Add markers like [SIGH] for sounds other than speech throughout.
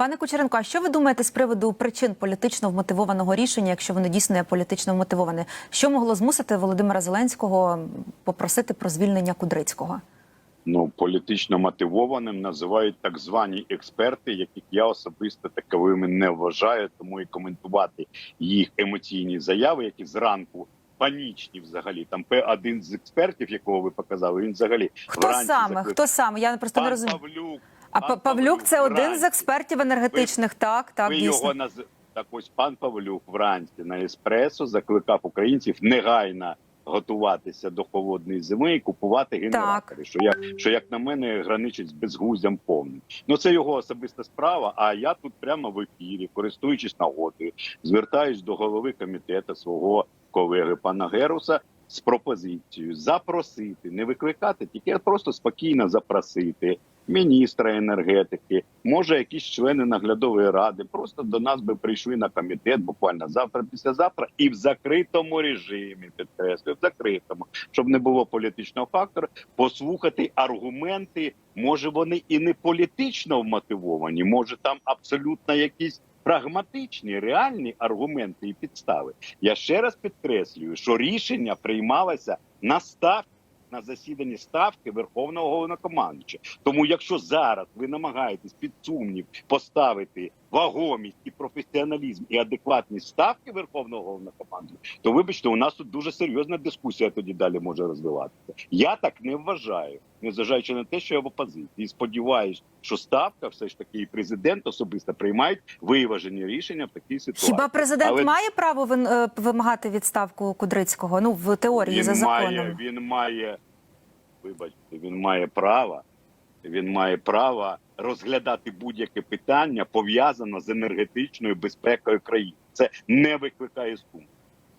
Пане Кучеренко, а що ви думаєте з приводу причин політично вмотивованого рішення, якщо воно дійсно є політично вмотивоване? Що могло змусити Володимира Зеленського попросити про звільнення Кудрицького? ну політично мотивованим називають так звані експерти, яких я особисто таковими не вважаю, тому і коментувати їх емоційні заяви, які зранку. Панічні взагалі там один з експертів, якого ви показали, він взагалі Хто саме? заклик- Хто саме? Я просто Пан не розумію. Павлюк. А пан Павлюк це один з експертів енергетичних. Так, так, ви дійсно. його наз... так ось пан Павлюк вранці на еспресо закликав українців негайно готуватися до холодної зими і купувати генератори. Що як що як на мене граничить з безглуздям повним. Ну це його особиста справа. А я тут прямо в ефірі, користуючись нагодою, звертаюсь до голови комітету свого колеги пана Геруса. З пропозицією запросити, не викликати, тільки просто спокійно запросити міністра енергетики, може якісь члени наглядової ради, просто до нас би прийшли на комітет буквально завтра, післязавтра, і в закритому режимі підкреслюю, в закритому, щоб не було політичного фактора, послухати аргументи. Може, вони і не політично вмотивовані, може там абсолютно якісь. Прагматичні реальні аргументи і підстави. Я ще раз підкреслюю, що рішення приймалося на став на засіданні ставки Верховного Головнокомандуюча. Тому, якщо зараз ви намагаєтесь під сумнів поставити вагомість і професіоналізм і адекватність ставки Верховного Головнокомандуюча, то вибачте, у нас тут дуже серйозна дискусія тоді далі може розвиватися. Я так не вважаю, незважаючи на те, що я в опозиції, і сподіваюся, що ставка, все ж таки, і президент особисто приймають виважені рішення в такій ситуації. Хіба президент Але- має право вин- е, вимагати відставку Кудрицького? Ну в теорії він за законом. Має, він має, вибачте, він має право, він має право розглядати будь-яке питання пов'язане з енергетичною безпекою країни. Це не викликає сумнів.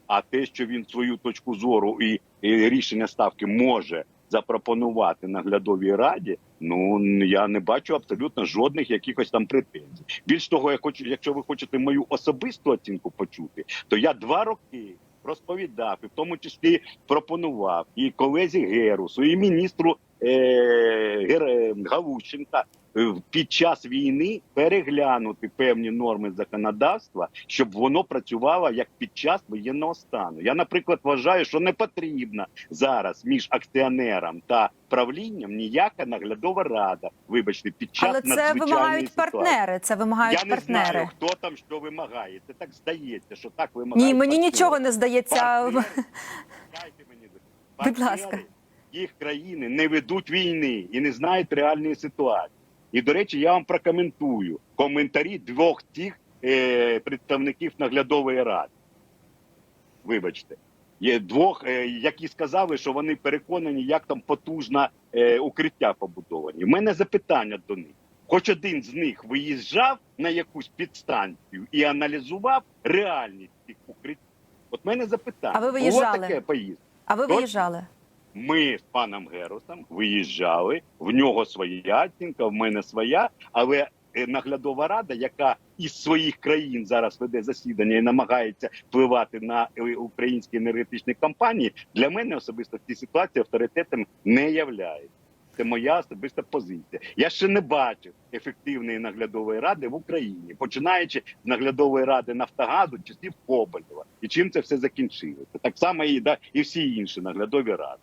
А те, що він свою точку зору і, і рішення ставки може запропонувати наглядовій раді, ну я не бачу абсолютно жодних якихось там претензій. Більш того, я хочу, якщо ви хочете мою особисту оцінку почути, то я два роки розповідав, і в тому числі пропонував і колезі Герусу, і міністру е, Гер... Галущенка е, під час війни переглянути певні норми законодавства, щоб воно працювало як під час воєнного стану. Я, наприклад, вважаю, що не потрібна зараз між акціонером та правлінням ніяка наглядова рада. Вибачте, під час Але це вимагають ситуації. партнери. Це вимагають Я не партнери. знаю, хто там що вимагає. Це так здається, що так вимагає. Ні, мені партнери. нічого не здається. Партнери, [LAUGHS] дайте мені доказати. Будь ласка. Їх країни не ведуть війни і не знають реальної ситуації. І до речі, я вам прокоментую коментарі двох тих е, представників наглядової ради. Вибачте, є двох, е, які сказали, що вони переконані, як там потужно е, укриття побудовані. У мене запитання до них. Хоч один з них виїжджав на якусь підстанцію і аналізував реальність цих укриттів. От мене запитання. А ви Було таке поїздка? А ви виїжджали? Ми з паном Геросом виїжджали. В нього своя оцінка, в мене своя, але е, наглядова рада, яка із своїх країн зараз веде засідання і намагається впливати на е, українські енергетичні компанії, для мене особисто в цій ситуації авторитетом не являється. Це моя особиста позиція. Я ще не бачив ефективної наглядової ради в Україні, починаючи з наглядової ради Нафтогазу часів Коболєва. І чим це все закінчилося? Так само і да і всі інші наглядові ради.